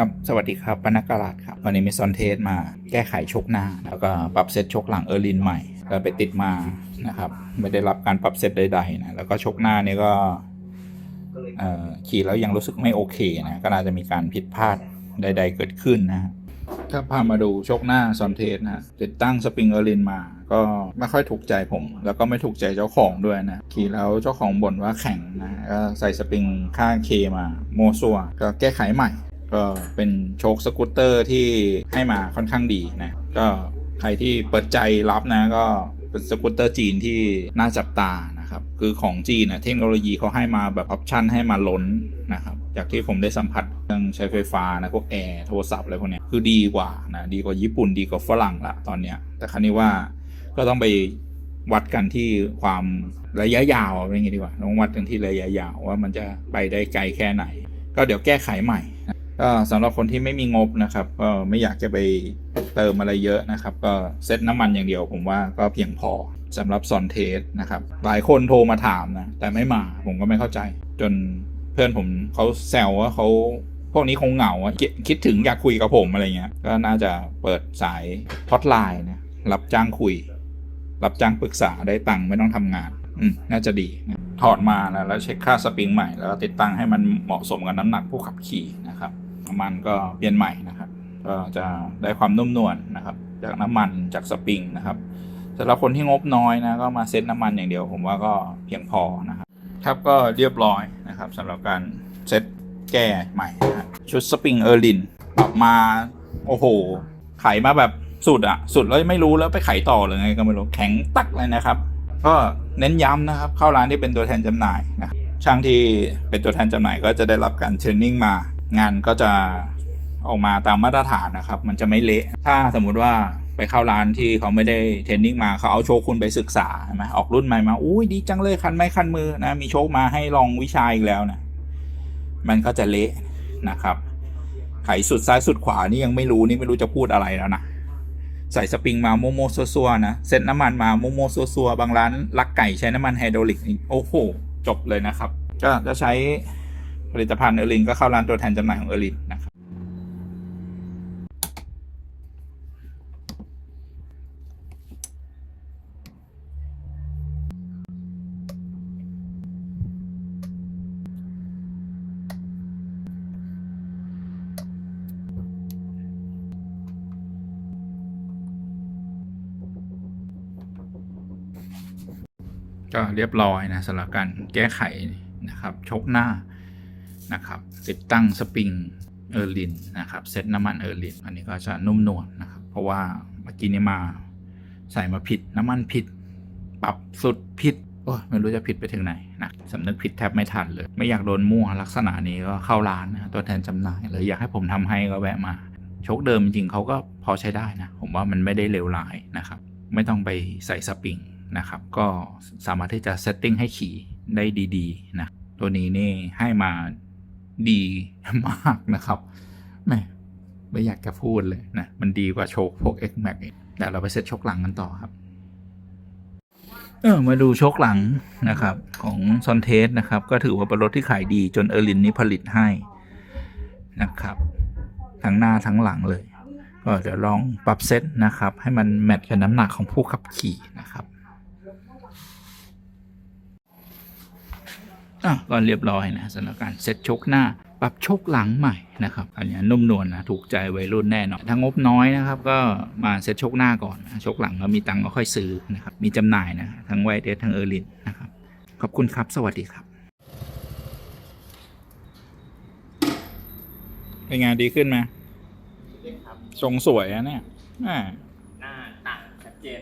ครับ สวัสดีครับปนักกาลาดครับ วันนี้มีซอนเทสมาแก้ไขชกหน้า แล้วก็ปรับเซตชกหลังเออร์ลินใหม่ก็ไปติดมานะครับ ไม่ได้รับการปรับเซตใดๆนะ แล้วก็ชกหน้านี่ก็ขี่แล้วยังรู้สึกไม่โอเคนะ ก็น่าจะมีการผิดพลาดใด ๆ เกิดขึ้นนะฮะถ้าพามาดูชกหน้าซอนเทสนะติดตั้งสปริงเออร์ลินมา ก็ไม่ค่อยถูกใจผม แล้วก็ไม่ถูกใจเจ้าของด้วยนะ ขี่แล้วเจ้าของบ่นว่าแข็งนะก็ใส่สปริงค่าเคมาโมซัวก็แก้ไขใหม่ ก็เป็นโชคสกูตเตอร์ที่ให้มาค่อนข้างดีนะก็ใครที่เปิดใจรับนะก็เป็นสกูตเตอร์จีนที่น่าจับตานะครับคือของจีนนะเทคโนโลยีเขาให้มาแบบออปชันให้มาล้นนะครับจากที่ผมได้สัมผัสเรื่องใช้ไฟฟ้านะพวกแอร์โทรศัพท์อะไรพวกนี้คือดีกว่านะดีกว่าญี่ปุ่นดีกว่าฝรั่งละตอนเนี้ยแต่ครั้นี้ว่าก็ต้องไปวัดกันที่ความระยะยาวอะไรอย่างงี้ดีกว่าต้องวัดกันที่ระยะยาวว่ามันจะไปได้ไกลแค่ไหน ก็เดี๋ยวแก้ไขใหม่ ก็สำหรับคนที่ไม่มีงบนะครับ ก็ไม่อยากจะไปเติมอะไรเยอะนะครับ ก็เซ็ตน้ำมันอย่างเดียวผมว่าก็เพียงพอสำหรับซอนเทสนะครับ หลายคนโทรมาถามนะ แต่ไม่มาผมก็ไม่เข้าใจ จนเพื่อนผมเขาแซวว่าเขาพวกนี้คงเหงาอะคิดถึงอยากคุยกับผมอะไรเงี้ย ก็น่าจะเปิดสายพอดไลน์นะรับจ้างคุย รับจ้างปรึกษาได้ตังค์ไม่ต้องทำงาน อืมน่าจะดีถอดมาแล้วเช็คค่าสปริงใหม่แล้วก็ติดตั้งให้มันเหมาะสมกับน้ำหนักผู้ขับขี่นะครับ น้ำมันก็เปลี่ยนใหม่นะครับ ก็จะได้ความนุ่มนวลนะครับ จากน้ำมันจากสปริงนะครับสำหรับคนที่งบน้อยนะก็มาเซ็ตน้ำมันอย่างเดียว ผมว่าก็เพียงพอนะครับครับก็เรียบร้อยนะครับสำหรับการเซ็ตแก้ใหม่นะชุดสปริงเออร์ลินปรับมาโอ้โห ไขมาแบบสุดอะสุดแล้วไม่รู้แล้วไปไขต่อหรือไงก็ไม่รู้แข็งตักเลยนะครับ ก็เน้นย้ำนะครับ เข้าร้านที่เป็นตัวแทนจำหน่ายนะช่างที่เป็นตัวแทนจำหน่ายก็จะได้รับการเทรนนิ่งมา งานก็จะออกมาตามมาตรฐานนะครับ มันจะไม่เละ ถ้าสมมุติว่าไปเข้าร้านที่เขาไม่ได้เทรนนิ่งมาเขาเอาโชว์คุณไปศึกษาใช่ไหมออกรุ่นใหม่มาอุ้ยดีจังเลยคันไม้คันมือนะมีโชคมาให้ลองวิชาอีกแล้วนะมันก็จะเละนะครับ ไขสุดซ้ายสุดขวานี่ยังไม่รู้นี่ไม่รู้จะพูดอะไรแล้วนะใส่สปริงมาโมโมซัวๆนะเซ็ตน้ำมันมาโมโมซัวๆบางร้านลักไก่ใช้น้ำมันไฮดรอลิกโอ้โหจบเลยนะครับ ก็จะใช้ ผลิตภัณฑ์เออร์ลินก็เข้าร้านตัวแทนจำหน่ายของเออร์ลินนะครับก็เรียบร้อยนะสำหรับการแก้ไขนะครับชกหน้า นะครับติดตั้งสปริงเออร์ลินนะครับเซตน้ำมันเออร์ลินอันนี้ก็จะนุ่มนวลนะครับ เพราะว่าเมื่อกี้นี้มาใส่มาผิดน้ำมันผิด ปรับสุดผิดโอ้ไม่รู้จะผิดไปถึงไหนนะสำนึกผิดแทบไม่ทันเลย ไม่อยากโดนมั่วลักษณะนี้ก็เข้าร้านนะตัวแทนจำหน่ายหรืออยากให้ผมทำให้ก็แวะมาโชคเดิมจริงเขาก็พอใช้ได้นะ ผมว่ามันไม่ได้เลวร้ายนะครับ ไม่ต้องไปใส่สปริงนะครับ ก็สามารถที่จะเซตติ้งให้ขี่ได้ดี ๆ นะ ตัวนี้นี่ให้มา ดีมากนะครับแม่ไม่อยากจะพูดเลยนะ มันดีกว่าโชคพวก X Max อีกแต่เราไปเซตโชคหลังกันต่อครับเออมาดูโชคหลังนะครับ ของซอนเทสนะครับ ก็ถือว่าเป็นรถที่ขายดีจนเออร์ลินนี้ผลิตให้นะครับ ทั้งหน้าทั้งหลังเลย ก็เดี๋ยวลองปรับเซตนะครับ ให้มันแมทกับน้ำหนักของผู้ขับขี่นะครับอะ ก็เรียบร้อยนะสำหรับการเซตชกหน้าปรับชกหลังใหม่นะครับอันนี้นุ่มนวลนะถูกใจวัยรุ่นแน่นอนถ้างบน้อยนะครับก็มาเซตชกหน้าก่อนนะชกหลังก็มีตังค์ก็ค่อยซื้อนะครับมีจำหน่ายนะทั้งไวเดสทั้งเออร์ลินนะครับขอบคุณครับสวัสดีครับเป็นไงดีขึ้นไหมครับทรงสวยอะเนี่ยอ่าหน้าต่างชัดเจน